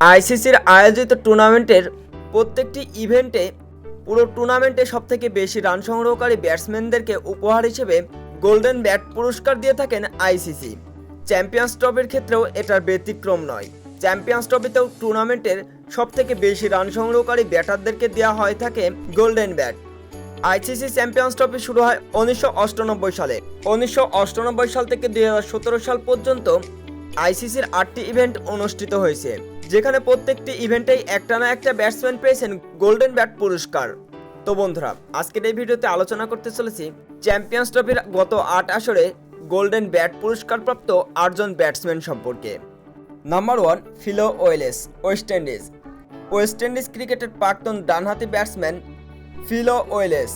আইসিসির আয়োজিত টুর্নামেন্টের প্রত্যেকটি ইভেন্টে পুরো টুর্নামেন্টে সবথেকে বেশি রান সংগ্রহকারী ব্যাটসম্যানদেরকে উপহার হিসেবে গোল্ডেন ব্যাট পুরস্কার দিয়ে থাকেন আইসিসি। চ্যাম্পিয়ন্স ট্রফির ক্ষেত্রেও এটার ব্যতিক্রম নয়। চ্যাম্পিয়ন্স ট্রফিতেও টুর্নামেন্টের সবথেকে বেশি রান সংগ্রহকারী ব্যাটারদেরকে দেওয়া হয়ে থাকে golden bat. ICC champions trophy শুরু হয় উনিশশো সালে। উনিশশো সাল থেকে দুই হাজার সতেরো সাল পর্যন্ত আইসিসির আটটি ইভেন্ট অনুষ্ঠিত হয়েছে। যেখানে প্রত্যেকটি ইভেন্টেই একটা না একটা ব্যাটসম্যান পেয়েছেন গোল্ডেন ব্যাট পুরস্কার। তো বন্ধুরা, আজকের এই ভিডিওতে আলোচনা করতে চলেছি চ্যাম্পিয়ন্স ট্রফির গত আট আসরে গোল্ডেন ব্যাট পুরস্কারপ্রাপ্ত আটজন ব্যাটসম্যান সম্পর্কে। Number one, Philo Wallace, West Indies. West Indies ক্রিকেটের প্রাক্তন ডানহাতি batsman Philo Wallace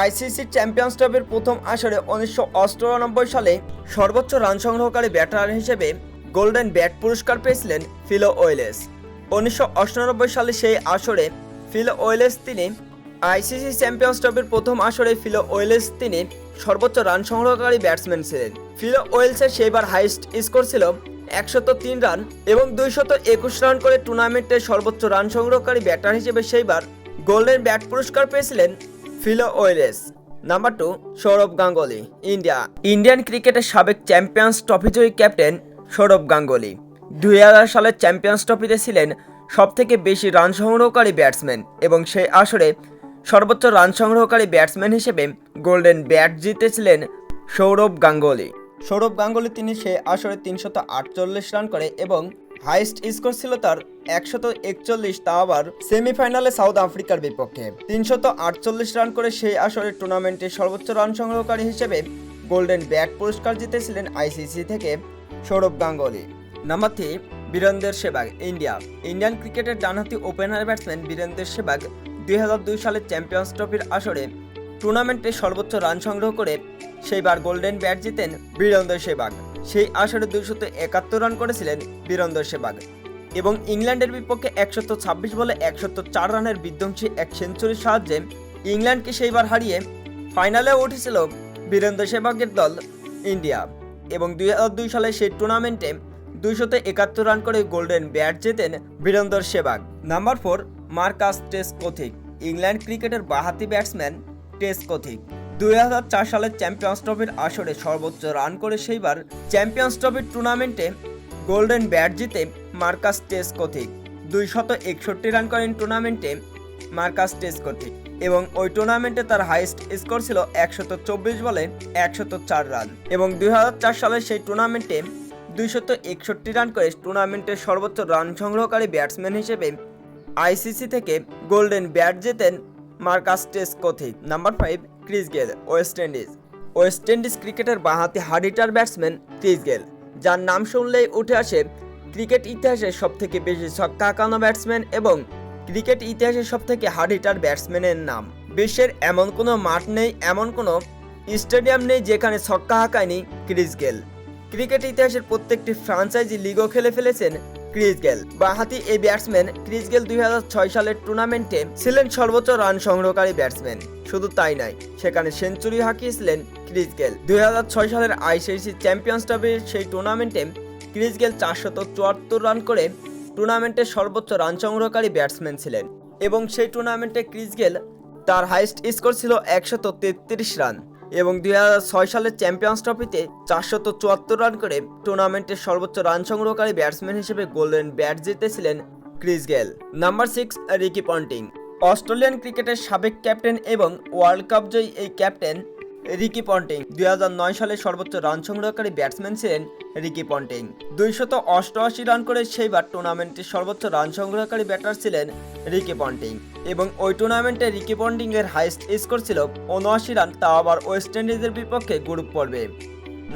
ICC Champions ট্রফির প্রথম আসরে উনিশশো সালে সর্বোচ্চ রান সংগ্রহকারী ব্যাটার হিসেবে গোল্ডেন ব্যাট পুরস্কার পেয়েছিলেন ফিলো ওয়েলেস। উনিশশো সালে সেই আসরে ফিলো ওয়েলেস তিনি আইসিসি চ্যাম্পিয়ন্স ট্রফির প্রথম আসরে ফিলো ওয়েলেস তিনি সর্বোচ্চ রান সংগ্রহকারী ব্যাটসম্যান ছিলেন। ফিলো ওয়েলসের সেইবার হাইস্ট স্কোর ছিল একশত তিন রান এবং দুইশত একুশ রান করে টুর্নামেন্টের সর্বোচ্চ রান সংগ্রহকারী ব্যাটার হিসেবে সেইবার গোল্ডেন ব্যাট পুরস্কার পেয়েছিলেন Philo Wallace. Number two, Sourav Ganguly, India. Indian ক্রিকেটের সাবেক চ্যাম্পিয়ন্স ট্রফি জয়ী ক্যাপ্টেন সৌরভ গাঙ্গুলি। দুই হাজার সালের চ্যাম্পিয়ন্স ট্রফিতে ছিলেন সবথেকে বেশি রান সংগ্রহকারী ব্যাটসম্যান এবং সেই আসরে সর্বোচ্চ রান সংগ্রহকারী ব্যাটসম্যান হিসেবে গোল্ডেন ব্যাট জিতেছিলেন সৌরভ গাঙ্গুলি। সৌরভ গাঙ্গুলি তিনি সে আসরে তিনশত আটচল্লিশ রান করে এবং হাইস্ট স্কোর ছিল তার একশত একচল্লিশ, তা আবার সেমিফাইনালে সাউথ আফ্রিকার বিপক্ষে। তিনশত আটচল্লিশ রান করে সেই আসরে টুর্নামেন্টের সর্বোচ্চ রান সংগ্রহকারী হিসেবে গোল্ডেন ব্যাট পুরস্কার জিতেছিলেন আইসিসি থেকে Sourav Ganguly. Number three Virender Sehwag, India. Indian ক্রিকেটের ডানহাতি ওপেনার ব্যাটসম্যান বীরেন্দ্র সেবাগ দুই হাজার দুই সালের চ্যাম্পিয়ন্স ট্রফির আসরে টুর্নামেন্টে সর্বোচ্চ রান সংগ্রহ করে সেইবার গোল্ডেন ব্যাট জিতেন বীরেন্দ্র সেবাগ। সেই আসরে দুইশত একাত্তর রান করেছিলেন বীরেন্দ্র সেবাগ এবং ইংল্যান্ডের বিপক্ষে একশত ছাব্বিশ বলে একশত চার রানের বিধ্বংসী এক সেঞ্চুরির সাহায্যে ইংল্যান্ডকে সেইবার হারিয়ে ফাইনালে উঠেছিল বীরেন্দ্র সেবাগের দল ইন্ডিয়া। এবং দুই হাজার দুই সালে সেই টুর্নামেন্টে দুইশত একাত্তর রান করে golden bat জেতেন Virender Sehwag. Number four, Marcus Trescothick England ক্রিকেটের বাহাতি ব্যাটসম্যান টেস্ট কথিক দুই হাজার চার সালের চ্যাম্পিয়ন্স ট্রফির আসরে সর্বোচ্চ রান করে সেইবার চ্যাম্পিয়ন্স ট্রফির টুর্নামেন্টে গোল্ডেন ব্যাট জিতে মার্কাস টেস্ট কথিক দুইশত একষট্টি রান করেন টুর্নামেন্টে মার্কাস টেস্ট কথিক এবং ওই টুর্নামেন্টে তার হাইস্ট স্কোর ছিল একশত চব্বিশ বলে একশত চার রান। এবং দুই সালের সেই টুর্নামেন্টে দুইশত একষট্টি রান করে টুর্নামেন্টের সর্বোচ্চ রান সংগ্রহকারী ব্যাটসম্যান হিসেবে আইসিসি থেকে golden bat জেতেন Marcus Trescothick number five Chris Gayle West Indies West Indies ক্রিকেটের বাঁহাতি হার্ডিটার ব্যাটসম্যান ক্রিস গেল, যার নাম শুনলেই উঠে আসে ক্রিকেট ইতিহাসের সবথেকে বেশি ছক্কা হাঁকানো ব্যাটসম্যান এবং ক্রিকেট ইতিহাসের সবথেকে হার্ড হিটার ব্যাটসম্যানের নাম। বিশ্বের এমন কোনো মাঠ নেই, এমন কোনো স্টেডিয়াম নেই যেখানে ছক্কা হাঁকায়নি ক্রিস গেল। ক্রিকেট ইতিহাসের প্রত্যেকটি ফ্রাঞ্চাইজি লিগও খেলে ফেলেছেন ক্রিস গেল। বাঁহাতি এই ব্যাটসম্যান ক্রিস গেল দুই হাজার ছয় সালের টুর্নামেন্টে ছিলেন সর্বোচ্চ রান সংগ্রহকারী ব্যাটসম্যান। শুধু তাই নয়, সেখানে সেঞ্চুরি হাঁকিয়েছিলেন ক্রিস গেল। দুই ছয় সালের আইসিসি চ্যাম্পিয়ন্স ট্রফির সেই টুর্নামেন্টে ক্রিস গেল চারশত চুয়াত্তর রান করে টুর্নামেন্টের সর্বোচ্চ রান সংগ্রহকারী ব্যাটসম্যান ছিলেন এবং সেই টুর্নামেন্টে ক্রিস গেল। তার হাইস্ট স্কোর ছিল একশত তেত্রিশ রান এবং দুই হাজার ছয় সালের চ্যাম্পিয়ন্স ট্রফিতে চারশত চুয়াত্তর রান করে টুর্নামেন্টের সর্বোচ্চ রান সংগ্রহকারী ব্যাটসম্যান হিসেবে গোল্ডেন ব্যাট জিতেছিলেন Chris Gayle. Number six, Ricky Ponting. Australian ক্রিকেটের সাবেক ক্যাপ্টেন এবং ওয়ার্ল্ড কাপ জয়ী এই ক্যাপ্টেন রিকি পন্টিং। দুই নয় সালে সর্বোচ্চ রান সংগ্রহকারী ব্যাটসম্যান ছিলেন রিকি পন্টিং। দুইশত অষ্টআশি রান করে সেইবার টুর্নামেন্টের সর্বোচ্চ রান সংগ্রহকারী ব্যাটার ছিলেন রিকি পন্টিং। এবং ওই টুর্নামেন্টে রিকি পন্টিং এর হাইস্ট স্কোর ছিল উনআশি রান তাও আবার ওয়েস্ট ইন্ডিজের বিপক্ষে গ্রুপ পর্বে।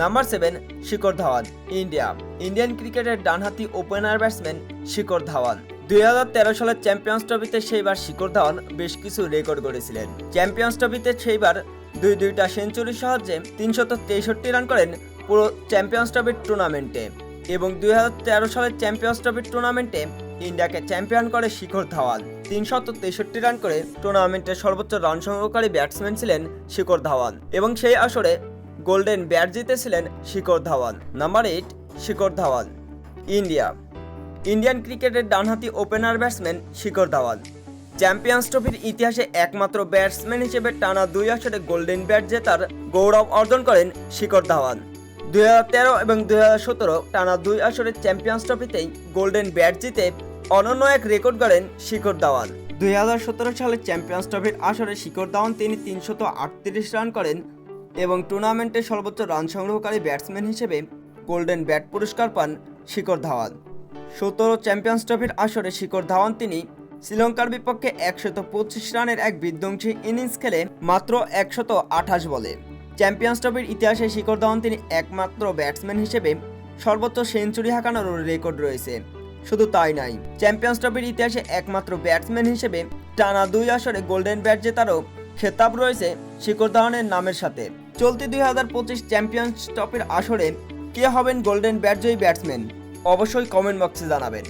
Number seven Shikhar Dhawan India Indian ক্রিকেটের ডানহাতি ওপেনার ব্যাটসম্যান শিখর ধাওয়ান। দুই হাজার তেরো সালের চ্যাম্পিয়ন্স ট্রফিতে সেইবার শিখর ধাওয়ান বেশ কিছু রেকর্ড গড়েছিলেন। চ্যাম্পিয়ন্স ট্রফিতে সেইবার দুই দুইটা সেঞ্চুরির সাহায্যে তিনশত তেষট্টি রান করেন পুরো চ্যাম্পিয়ন্স ট্রফির টুর্নামেন্টে এবং দুই হাজার তেরো সালের চ্যাম্পিয়ন্স ট্রফির টুর্নামেন্টে ইন্ডিয়াকে চ্যাম্পিয়ন করে শিখর ধাওয়াল। তিনশত তেষট্টি রান করে টুর্নামেন্টের সর্বোচ্চ রান সংগ্রহকারী ব্যাটসম্যান ছিলেন শিখর ধাওয়াল এবং সেই আসরে গোল্ডেন ব্যাট জিতেছিলেন Shikhar Dhawan. Number eight, Shikhar Dhawan, India. Indian ক্রিকেটের ডানহাতি opener batsman Shikhar Dhawan champions ট্রফির ইতিহাসে একমাত্র ব্যাটসম্যান হিসেবে টানা দুই আসরে গোল্ডেন ব্যাট জেতার গৌরব অর্জন করেন শিখর ধাওয়ান। দুই হাজার তেরো এবং দুই হাজার সতেরো টানা দুই আসরে চ্যাম্পিয়ন্স ট্রফিতেই গোল্ডেন ব্যাট জিতে অনন্য এক রেকর্ড গড়েন শিখর ধাওয়ান। দুই হাজার সতেরো সালে চ্যাম্পিয়ন্স ট্রফির আসরে শিখর ধাওয়ান তিনি তিনশত আটত্রিশ রান করেন এবং টুর্নামেন্টে সর্বোচ্চ রান সংগ্রহকারী ব্যাটসম্যান হিসেবে গোল্ডেন ব্যাট পুরস্কার পান শিখর ধাওয়ান। সতেরো চ্যাম্পিয়ন্স ট্রফির আসরে শিখর ধাওয়ান তিনি শ্রীলঙ্কার বিপক্ষে একশত পঁচিশ রানের এক বিধ্বংসী ইনিংস খেলে মাত্র একশত আঠাশ বলে। চ্যাম্পিয়ন্স ট্রফির ইতিহাসে শিখর ধাওয়ান তিনি একমাত্র ব্যাটসম্যান হিসেবে সর্বোচ্চ সেঞ্চুরি হাঁকানোর রেকর্ড রয়েছে। শুধু তাই নাই, চ্যাম্পিয়ন্স ট্রফির ইতিহাসে একমাত্র ব্যাটসম্যান হিসেবে টানা দুই আসরে গোল্ডেন ব্যাট জেতারও খেতাব রয়েছে শিখর ধাওয়ানের নামের সাথে। চলতি দুই হাজার পঁচিশ চ্যাম্পিয়ন্স ট্রফির আসরে কে হবেন গোল্ডেন ব্যাট জয়ী ব্যাটসম্যান? অবশ্যই কমেন্ট বক্সে জানাবেন।